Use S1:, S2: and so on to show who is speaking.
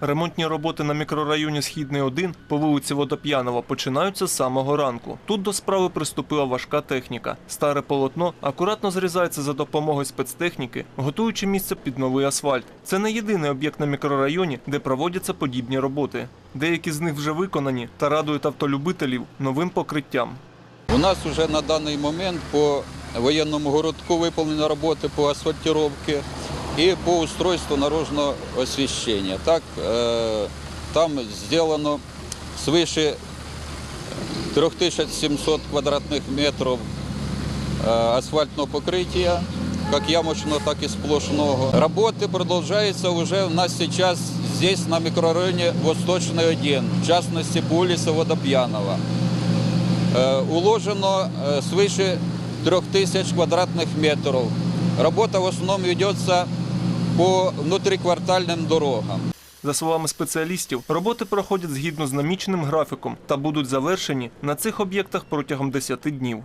S1: Ремонтні роботи на мікрорайоні Східний 1 по вулиці Водоп'янова починаються з самого ранку. Тут до справи приступила важка техніка. Старе полотно акуратно зрізається за допомогою спецтехніки, готуючи місце під новий асфальт. Це не єдиний об'єкт на мікрорайоні, де проводяться подібні роботи. Деякі з них вже виконані та радують автолюбителів новим покриттям.
S2: У нас вже на даний момент по воєнному городку виконано роботи по асфальтировці і по устройству наружного освіщення. Так, е, там зроблено свише 3700 квадратних метрів е, асфальтного покриття, как ямочного, так и сплошного. Работы продолжаются уже у нас сейчас здесь на микрорайоне Восточный 1, в частности по улице Водопьянова. Е, Уложено е, свыше 3000 квадратных метров. Работа в основном ведется по внутриквартальным дорогам.
S1: За словами спеціалістів, роботи проходять згідно з наміченим графіком та будуть завершені на цих об'єктах протягом 10 днів.